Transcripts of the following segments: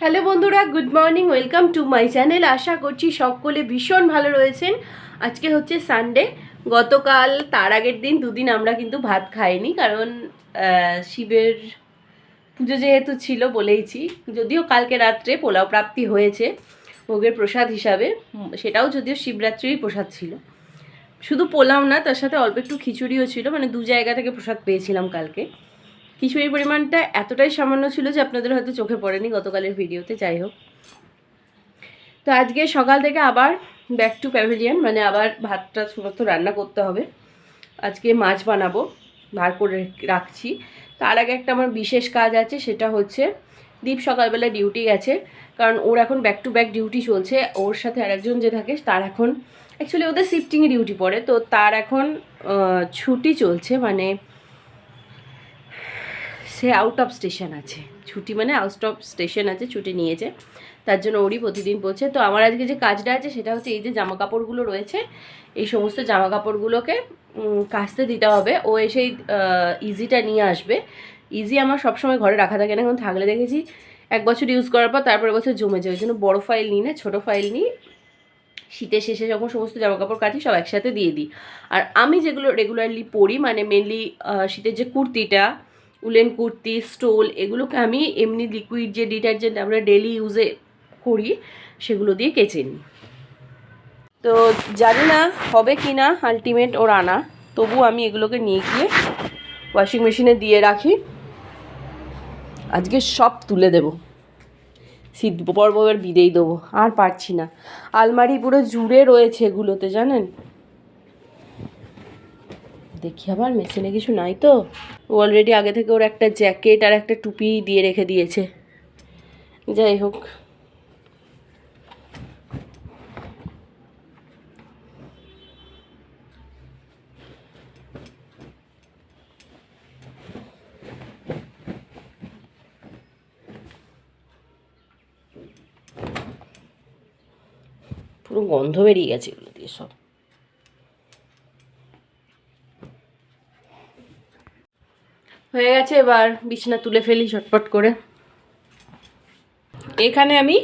Hello বন্ধুরা, good morning, welcome to my channel. আশা করছি সকলে ভীষণ ভালো রয়েছেন। আজকে হচ্ছে সানডে, গতকাল, তার আগের দিন দুদিন আমরা কিন্তু ভাত খাইনি, কারণ শিবের পুজো যেহেতু ছিল বলেইছি, যদিও কালকে রাত্রে পোলাও প্রাপ্তি হয়েছে, ভোগের প্রসাদ হিসাবে সেটাও যদিও শিবরাত্রিরই প্রসাদ ছিল। শুধু পোলাও না, তার সাথে অল্প একটু খিচুড়িও ছিল মানে দু জায়গা থেকে প্রসাদ পেয়েছিলাম কালকে। খিচুড়ির পরিমাণটা এতটাই সামান্য ছিল যে আপনাদের হয়তো চোখে পড়েনি গতকালের ভিডিওতে, যাই হোক। তো আজকে সকাল থেকে আবার ব্যাক টু প্যাভিলিয়ন মানে আবার ভাতটা সমস্ত রান্না করতে হবে। আজকে মাছ বানাবো, বার করে রাখছি। তার আগে একটা আমার বিশেষ কাজ আছে, সেটা হচ্ছে দীপ সকালবেলা ডিউটি গেছে, কারণ ওর এখন ব্যাক টু ব্যাক ডিউটি চলছে। ওর সাথে আরেকজন যে থাকে, তার এখন অ্যাকচুয়ালি ওদের শিফটিংয়ে ডিউটি পড়ে। তো তার এখন ছুটি চলছে মানে সে আউট অফ স্টেশন আছে। ছুটি মানে আউট অফ স্টেশন আছে, ছুটি নিয়েছে। তার জন্য ওরই প্রতিদিন পড়ছে। তো আমার আজকে যে কাজটা আছে, সেটা হচ্ছে এই যে জামা কাপড়গুলো রয়েছে, এই সমস্ত জামা কাপড়গুলোকে কাচতে দিতে হবে। ও এসেই ইজিটা নিয়ে আসবে। ইজি আমার সবসময় ঘরে রাখা থাকে না। এখন থাকলে দেখেছি এক বছর ইউজ করার পর তারপরে বছর জমে যায়। ওই জন্য বড়ো ফাইল নিই না, ছোটো ফাইল নিই। শীতের শেষে যখন সমস্ত জামা কাপড় কাচি, সব একসাথে দিয়ে দিই। আর আমি যেগুলো রেগুলারলি পরি মানে মেনলি শীতের যে কুর্তিটা উলেন কুর্তি, স্টোল এগুলোকে আমি এমনি লিকুইড যে ডিটারজেন্ট আমরা ডেলি ইউজে করি, সেগুলো দিয়ে কেচে নিই। তো জানি না হবে কি না আলটিমেট ওর আনা, তবু আমি এগুলোকে নিয়ে গিয়ে ওয়াশিং মেশিনে দিয়ে রাখি। আজকে সব তুলে দেবো। শীত পর্ব এবার বিদেই দেবো, আর পারছি না। আলমারি পুরো জুড়ে রয়েছে এগুলোতে, জানেন? দেখি আবার, মেশিনে কিছু নাই তো। অলরেডি আগে থেকে ওর একটা জ্যাকেট আর একটা টুপি দিয়ে রেখে দিয়েছে। যাই হোক। পুরো গন্ধ বেরিয়ে গেছে এগুলো দিয়ে সব। হয়ে গেছে, এবার বিছানা তুলে ফেলি ঝটপট করে। এখানে আমি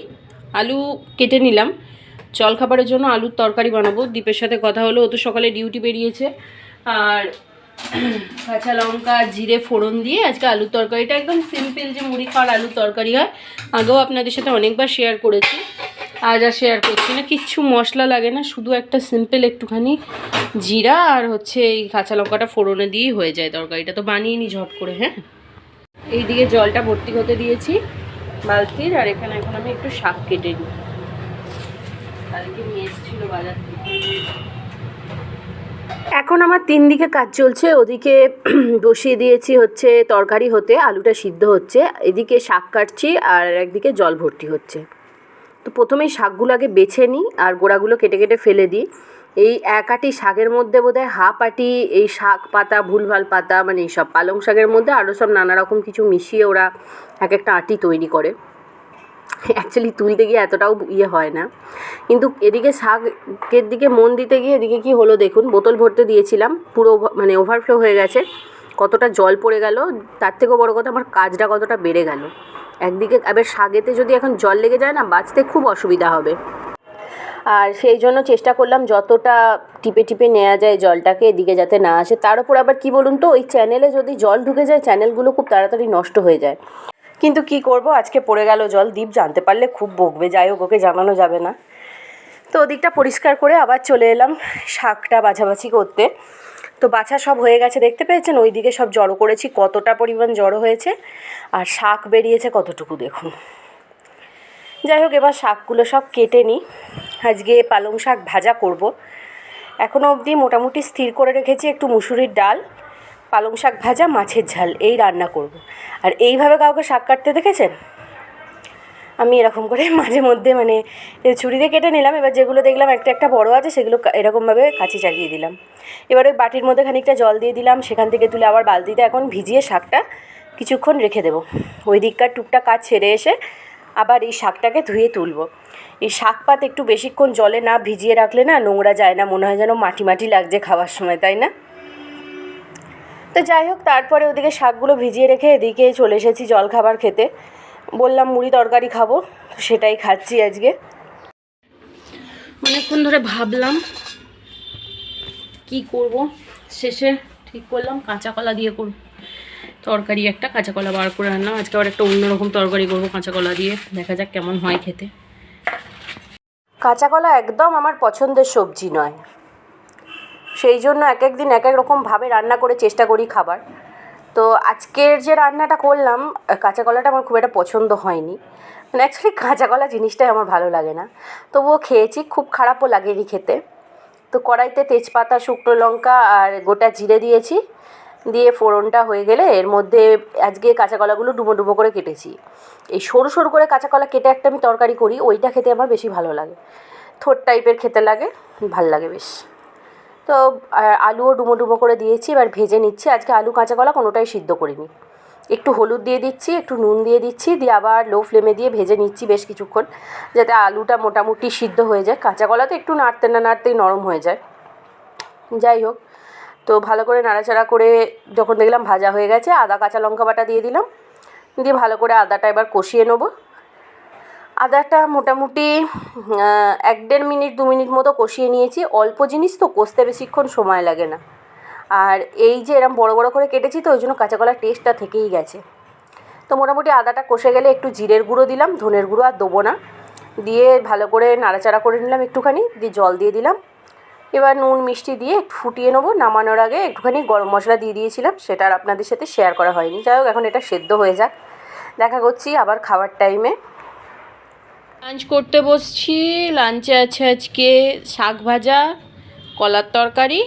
আলু কেটে নিলাম। জলখাবারের জন্য আলুর তরকারি বানাবো। দীপের সাথে কথা হলো, ও তো সকালে ডিউটি বেরিয়েছে। আর কাঁচা লঙ্কা, জিরে, ফোড়ন দিয়ে আজকে আলুর তরকারিটা একদম সিম্পল যে মুড়ি খাওয়ার আলুর তরকারি হয়। আগেও আপনাদের সাথে অনেকবার শেয়ার করেছি। আজ আর শেয়ার করছি না। কিচ্ছু মশলা লাগে না, শুধু একটা সিম্পল একটুখানি জিরা আর হচ্ছে এই কাঁচা লঙ্কাটা ফোড়নে দিয়েই হয়ে যায় তরকারিটা। তো বানিয়ে নিই ঝট করে হ্যাঁ? এইদিকে জলটা ভর্তি হতে দিয়েছি বালতির, আর এখানে এখন আমি একটু শাক কেটে নিই। নিয়ে বাজার থেকে। এখন আমার তিন দিকে কাজ চলছে। ওদিকে বসিয়ে দিয়েছি হচ্ছে তরকারি হতে, আলুটা সিদ্ধ হচ্ছে। এদিকে শাক কাটছি আর একদিকে জল ভর্তি হচ্ছে। তো প্রথমেই শাকগুলো আগে বেছে নিই আর গোড়াগুলো কেটে কেটে ফেলে দিই। এই এক আটি শাকের মধ্যে বোধ হয় হাফ আটি এই শাক পাতা, ভুলভাল পাতা মানে এইসব পালং শাকের মধ্যে আরও সব নানা রকম কিছু মিশিয়ে ওরা এক একটা আটি তৈরি করে। অ্যাকচুয়ালি তুলতে গিয়ে এতটাও ইয়ে হয় না। কিন্তু এদিকে শাকের দিকে মন দিতে গিয়ে এদিকে কি হলো দেখুন, বোতল ভরতে দিয়েছিলাম, পুরো মানে ওভারফ্লো হয়ে গেছে, কতটা জল পড়ে গেল, তার থেকেও বড় কথা আমার কাজটা কতটা বেড়ে গেল। একদিকে এবার শাকেতে যদি এখন জল লেগে যায় না, বাঁচতে খুব অসুবিধা হবে। আর সেই জন্য চেষ্টা করলাম যতটা টিপে টিপে নেওয়া যায় জলটাকে এদিকে যাতে না আসে। তার উপর আবার কি বলুন তো, ওই চ্যানেলে যদি জল ঢুকে যায়, চ্যানেলগুলো খুব তাড়াতাড়ি নষ্ট হয়ে যায়। কিন্তু কি করব, আজকে পড়ে গেল জল দ্বীপ জানতে পারলে খুব বকবে, যাই হোক, ওকে জানানো যাবে না। তো ওদিকটা পরিষ্কার করে আবার চলে এলাম শাকটা বাছাবাছি করতে। তো বাছা সব হয়ে গেছে, দেখতে পেয়েছেন? ওই দিকে সব জড়ো করেছি, কতটা পরিমাণ জড়ো হয়েছে আর শাক বেরিয়েছে কতটুকু দেখুন। যাই হোক, এবার শাকগুলো সব কেটে নিই। আজকে পালং শাক ভাজা করব। এখনও অবধি মোটামুটি স্থির করে রেখেছি একটু মুসুরির ডাল, পালং শাক ভাজা, মাছের ঝাল, এই রান্না করব। আর এইভাবে কাউকে শাক কাটতে দেখেছেন? আমি এরকম করে মাঝে মধ্যে মানে ছুরিতে কেটে নিলাম। এবার যেগুলো দেখলাম একটা একটা বড় আছে, সেগুলো এরকমভাবে কাঁচি চালিয়ে দিলাম। এবার ওই বাটির মধ্যে খানিকটা জল দিয়ে দিলাম, সেখান থেকে তুলে আবার বালতিতে এখন ভিজিয়ে শাকটা কিছুক্ষণ রেখে দেবো। ওই দিককার টুকটা কাজ ছেড়ে এসে আবার এই শাকটাকে ধুয়ে তুলবো। এই শাক পাত একটু বেশিক্ষণ জলে না ভিজিয়ে রাখলে না নোংরা যায় না, মনে হয় যেন মাটি মাটি লাগছে খাওয়ার সময়, তাই না? তো যাই হোক, তারপরে ওদিকে শাকগুলো ভিজিয়ে রেখে এদিকে চলে এসেছি জলখাবার খেতে। বললাম মুড়ি তরকারি খাব তো সেটাই খাচ্ছি আজকে। অনেকক্ষণ ধরে ভাবলাম কি করব। শেষে ঠিক করলাম কাঁচা কলা দিয়ে করব। তরকারি একটা কাঁচা কলা বার করে আনলাম। আজকে আবার একটা অন্যরকম তরকারি করব কাঁচা কলা দিয়ে। দেখা যাক কেমন হয় খেতে। কাঁচা কলা একদম আমার পছন্দের সবজি নয়। সেই জন্য এক এক দিন এক এক রকমভাবে রান্না করে চেষ্টা করি খাবার। তো আজকের যে রান্নাটা করলাম কাঁচা কলাটা আমার খুব একটা পছন্দ হয়নি। মানে অ্যাকচুয়ালি কাঁচা কলা জিনিসটাই আমার ভালো লাগে না। তবুও খেয়েছি, খুব খারাপও লাগেনি খেতে। তো কড়াইতে তেজপাতা, শুকনো লঙ্কা আর গোটা জিরে দিয়েছি। দিয়ে ফোড়নটা হয়ে গেলে এর মধ্যে আজকে কাঁচা কলাগুলো ডুবো ডুবো করে কেটেছি। এই সরু সরু করে কাঁচা কলা কেটে একটা আমি তরকারি করি, ওইটা খেতে আমার বেশি ভালো লাগে। থোট টাইপের খেতে লাগে, ভালো লাগে বেশ। তো আলুও ডুমো ডুমো করে দিয়েছি, এবার ভেজে নিচ্ছি। আজকে আলু কাঁচা কলা কোনোটাই সিদ্ধ করিনি। একটু হলুদ দিয়ে দিচ্ছি, একটু নুন দিয়ে দিচ্ছি, দিয়ে আবার লো ফ্লেমে দিয়ে ভেজে নিচ্ছি বেশ কিছুক্ষণ, যাতে আলুটা মোটামুটি সিদ্ধ হয়ে যায়। কাঁচা কলা তো একটু নাড়তে না নাড়তেই নরম হয়ে যায়। যাই হোক, তো ভালো করে নাড়াচাড়া করে যখন দেখলাম ভাজা হয়ে গেছে, আদা কাঁচা লঙ্কা বাটা দিয়ে দিলাম। দিয়ে ভালো করে আদাটা এবার কষিয়ে নেব। আদাটা মোটামুটি এক দেড় মিনিট, দু মিনিট মতো কষিয়ে নিয়েছি। অল্প জিনিস তো কষতে বেশিক্ষণ সময় লাগে না। আর এই যে এরম বড় বড় করে কেটেছি তো, ওই জন্য কাঁচা কলার টেস্টটা থেকেই গেছে। তো মোটামুটি আদাটা কষে গেলে একটু জিরের গুঁড়ো দিলাম, ধনের গুঁড়ো আর দেবো না। দিয়ে ভালো করে নাড়াচাড়া করে নিলাম একটুখানি, দিয়ে জল দিয়ে দিলাম। এবার নুন, মিষ্টি দিয়ে একটু ফুটিয়ে নেব। নামানোর আগে একটুখানি গরম মশলা দিয়ে দিয়েছিলাম, সেটা আর আপনাদের সাথে শেয়ার করা হয়নি। যাই হোক, এখন এটা সেদ্ধ হয়ে যাক। দেখা করছি আবার খাবার টাইমে লাঞ্চ করতে বসছি। লাঞ্চে আছে আজকে শাক ভাজা, কলার তরকারি,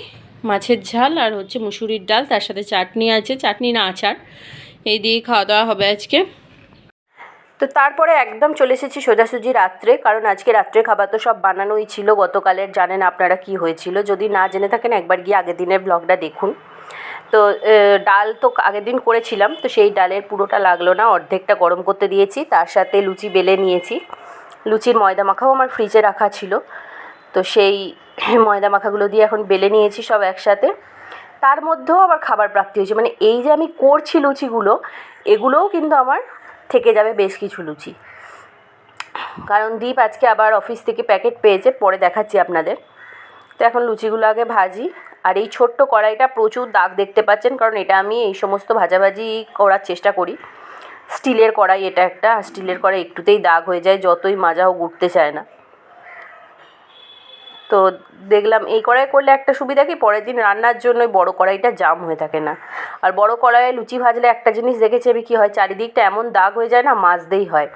মাছের ঝাল আর হচ্ছে মুসুরির ডাল। তার সাথে চাটনি আছে, চাটনি না আচার। এই দিয়ে খাওয়া দাওয়া হবে আজকে। তো তারপরে একদম চলে এসেছি সোজাসুজি রাত্রে, কারণ আজকে রাত্রে খাবার তো সব বানানোই ছিল। গতকালের জানেন আপনারা কি হয়েছিল। যদি না জেনে থাকেন, একবার গিয়ে আগের দিনের ব্লগটা দেখুন। তো ডাল তো আগের দিন করেছিলাম, তো সেই ডালের পুরোটা লাগল না, অর্ধেকটা গরম করতে দিয়েছি। তার সাথে লুচি বেলে নিয়েছি। লুচির ময়দা মাখাও আমার ফ্রিজে রাখা ছিল। তো সেই ময়দা মাখাগুলো দিয়ে এখন বেলে নিয়েছি সব একসাথে। তার মধ্যেও আবার খাবার প্রাপ্তি হয়েছে। মানে এই যে আমি করছি লুচিগুলো, এগুলোও কিন্তু আমার থেকে যাবে বেশ কিছু লুচি। কারণ দীপ আজকে আবার অফিস থেকে প্যাকেট পেয়েছে, পরে দেখাচ্ছি আপনাদের। তো এখন লুচিগুলো আগে ভাজি, আর এই ছোট্ট কড়াইটা প্রচুর দাগ দেখতে পাচ্ছেন, কারণ এটা আমি এই সমস্ত ভাজাভাজি করার চেষ্টা করি। স্টিলের কড়াই, এটা একটা। স্টিলের কড়াই একটুতেই দাগ হয়ে যায়, যতই মাজা হোক উঠতে চায় না। তো দেখলাম, এই কড়াই করলে একটা সুবিধা কি? পরের দিন রান্নার জন্য ওই বড়ো কড়াইটা জাম হয়ে থাকে না। আর বড় কড়াইয়ে লুচি ভাজলে একটা জিনিস দেখেছি আমি কী হয়, চারিদিকটা এমন দাগ হয়ে যায় না, মাজতেই হয়।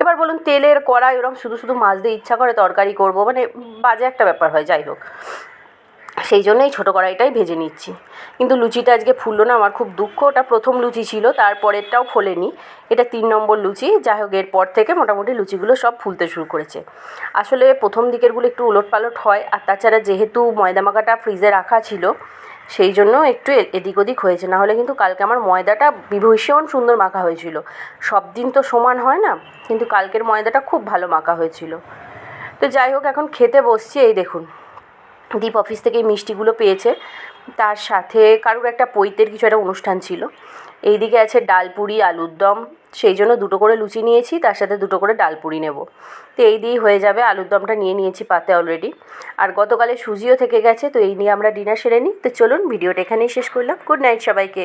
এবার বলুন, তেলের কড়াই ওরকম শুধু শুধু মাজতে ইচ্ছা করে তরকারি করব মানে বাজে একটা ব্যাপার হয়, যাই হোক। সেই জন্যই ছোটো কড়াইটাই ভেজে নিচ্ছি। কিন্তু লুচিটা আজকে ফুললো না, আমার খুব দুঃখ। ওটা প্রথম লুচি ছিল, তারপরেরটাও ফোলেনি। এটা তিন নম্বর লুচি, যাই হোক, এরপর থেকে মোটামুটি লুচিগুলো সব ফুলতে শুরু করেছে। আসলে প্রথম দিকেরগুলো একটু উলট পালট হয়, আর তাছাড়া যেহেতু ময়দা মাখাটা ফ্রিজে রাখা ছিল, সেই জন্য একটু এদিক ওদিক হয়েছে। না হলে কিন্তু কালকে আমার ময়দাটা ভীষণ সুন্দর মাখা হয়েছিল। সব দিন তো সমান হয় না, কিন্তু কালকের ময়দাটা খুব ভালো মাখা হয়েছিল। তো যাই হোক, এখন খেতে বসছি, এই দেখুন। দীপ অফিস থেকে মিষ্টিগুলো পেয়েছে। তার সাথে কারুর একটা পৈতের কিছু একটা অনুষ্ঠান ছিল। এইদিকে আছে ডালপুরি, আলুর দম। সেই জন্য দুটো করে লুচি নিয়েছি, তার সাথে দুটো করে ডালপুরি নেব। তো এই দিয়েই হয়ে যাবে, আলুর দমটা নিয়ে নিয়েছি পাতে অলরেডি আর গতকালে সুজিও থেকে গেছে, তো এই নিয়ে আমরা ডিনার সেরে নিই। তো চলুন, ভিডিওটা এখানেই শেষ করলাম। গুড নাইট সবাইকে।